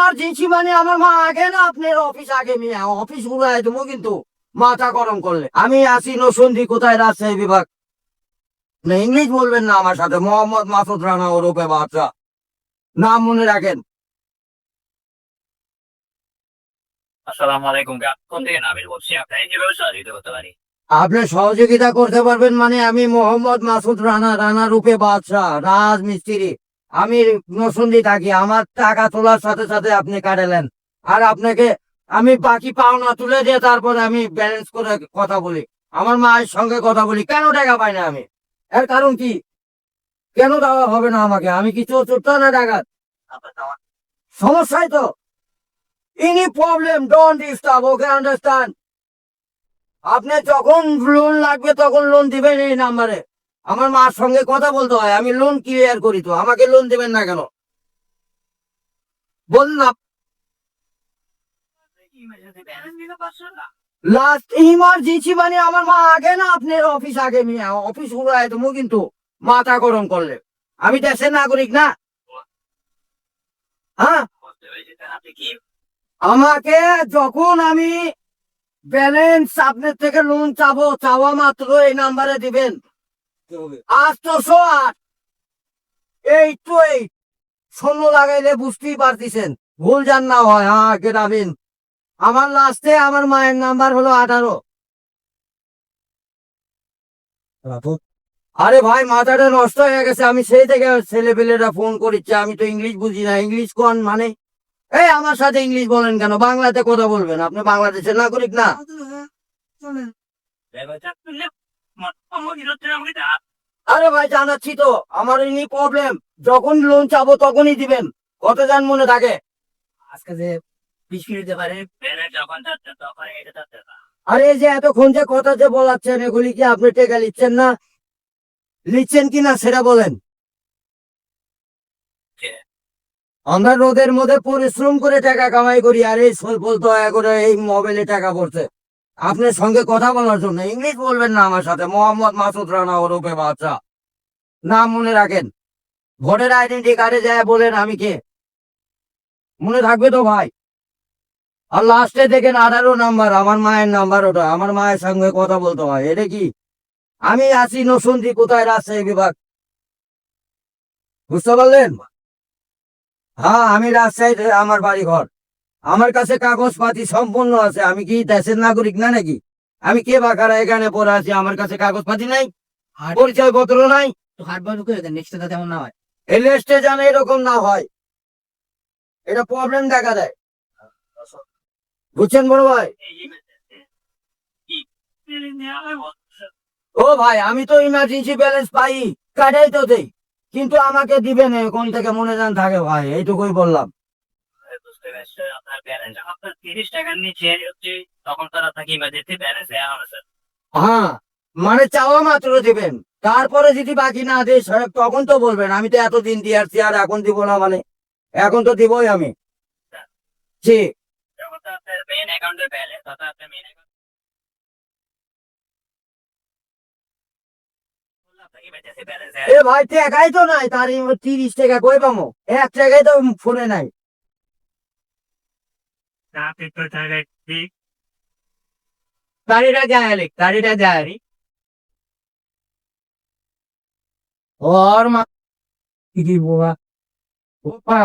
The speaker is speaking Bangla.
ইমার্জেন্সি মানে আমার মা আগে না আপনার অফিস আগে মেয়ে? অফিস উড়াই দেবো কিন্তু মাথা গরম করলে। আমি আসি নসন্ধি কোথায় রাজশাহী বিভাগ? না ইংলিশ বলবেন না আমার সাথে মোহাম্মদ মাসুদ রানা ওরূপে বাচ্চা নাম মনে রাখেন। আসসালামু আলাইকুম কোন থেকে নামির বলছি আপনার কীভাবে সহযোগিতা করতে পারি। আপনি সহযোগিতা করতে পারবেন মানে আমি মোহাম্মদ মাসুদ রানা রানা রূপে বাদশাহ রাজমিস্ত্রি। আমি নসুন্দি থাকি, আমার টাকা তোলার সাথে সাথে আপনি কাটালেন। আর আপনাকে আমি বাকি পাওনা তুলে দিয়ে তারপরে আমি ব্যালেন্স করে কথা বলি, আমার মায়ের সঙ্গে কথা বলি, কেন টাকা পাই না আমি? এর কারণ কি? কেন দেওয়া হবে না আমাকে? আমি কি চোর চোরটা না ডাকাত? সমস্যাই তো। Any problem don't disturb okay understand আপনি যখন লোন লাগবে তখন লোন দিবেন এই নাম্বারে আমার মার সঙ্গে কথা বলতে হয়, আমি লোন ক্লিয়ার করি তো, আমাকে লোন দিবেন না কেন? বলুন না। লাস্ট মানে আমার মা আগে না, আপনার অফিস আগে নিয়ে অফিস উড়াই দেবো কিন্তু মাথা গরম করলে। আমি দেশের নাগরিক না। হ্যাঁ? আমাকে যখন আমি ব্যালেন্স আপনার থেকে লোন চাবো, চাওয়া মাত্র এই নাম্বারে দিবেন। আটশোশো আট এইট টু এইট শূন্য লাগাইলে বুঝতেই পারতেছেন। ভুল জান না হয় হ্যাঁ আমার লাস্টে আমার মায়ের নাম্বার হলো আঠারো। আরে ভাই মাথাটা নষ্ট হয়ে গেছে আমি সেই থেকে ছেলে পেলেরা ফোন করিচ্ছে আমি তো ইংলিশ বুঝি না। ইংলিশ কোন মানে? এই আমার সাথে ইংলিশ বলেন কেন? বাংলাতে কথা বলবেন। আপনি বাংলাদেশের নাগরিক না? আরে ভাই জানাচ্ছি তো আমার এমনি প্রবলেম যখন লোন চাবো তখনই দিবেন। কত যান মনে থাকে? আজকে যে বিশ মিনিট পারে যখন আরে যে এতক্ষণ যে কথা যে বলাচ্ছেন এগুলি কি আপনি টেকা নিচ্ছেন না? নিচ্ছেন কি না সেটা বলেন। আমরা রোদের মধ্যে পরিশ্রম করে টাকা কামাই করি আর এই স্বল্প দয়া করে এই মোবাইলে টাকা পড়ছে। আপনার সঙ্গে কথা বলার জন্য ইংলিশ বলবেন না আমার সাথে, মোহাম্মদ মাসুদ রানা ওরূপে বাচ্চা নাম মনে রাখেন। ভোটের আইডেন্টি কার্ডে যায় বলেন আমি কে। মনে থাকবে তো ভাই। আর লাস্টে দেখেন আঠারো নাম্বার, আমার মায়ের নাম্বার ওটা, আমার মায়ের সঙ্গে কথা বলতে হয়। এটা কি? আমি আছি নসুন্দি কোথায় রাজশাহী বিভাগ? বুঝতে পারলেন? হ্যাঁ আমি রাজশাহীতে, আমার বাড়ি ঘর আমার কাছে কাগজপাতি সম্পূর্ণ আছে। আমি কি দেশের নাগরিক না নাকি? আমি কে বাকারা এখানে পড়ে আছি? আমার কাছে কাগজপাতি নাই পরিচয় পত্র নাই। তো হাট বন্ধ করে দেন নেক্সট তেমন না হয়। এই লিস্টে যেন এরকম না হয়। এটা প্রবলেম দেখা দেয়। বুঝছেন বড় ভাই? ও ভাই আমি তো ইমার্জেন্সি ব্যালেন্স পাই কাটাই তো দেই। কিন্তু আমাকে দিবেন কোন থেকে মনে যান থাকে ভাই এইটুকুই বললাম। আপনার ব্যালেন্স আপনার তিরিশ টাকার নিচে হচ্ছে তখন তারা আপনাকে ইমার্জেন্সি ব্যালেন্স দেওয়া হবে স্যার হ্যাঁ মানে চাওয়া মাত্র দিবেন। তারপরে যদি বাকি না দিই সাহেব তখন তো বলবেন আমি তো এতদিন দিয়ে আসছি আর এখন দিব না মানে। এখন তো দিবই আমি। ব্যালেন্স এ ভাই টাকাই তো নাই তার তিরিশ টাকা কই পামো? এক টাকাই তো ফোনে নাই আপনি তো তাহলে ঠিক গাড়িটা যায় লিখ গাড়িটা যায় ওর মা কি কি বাবা ওপা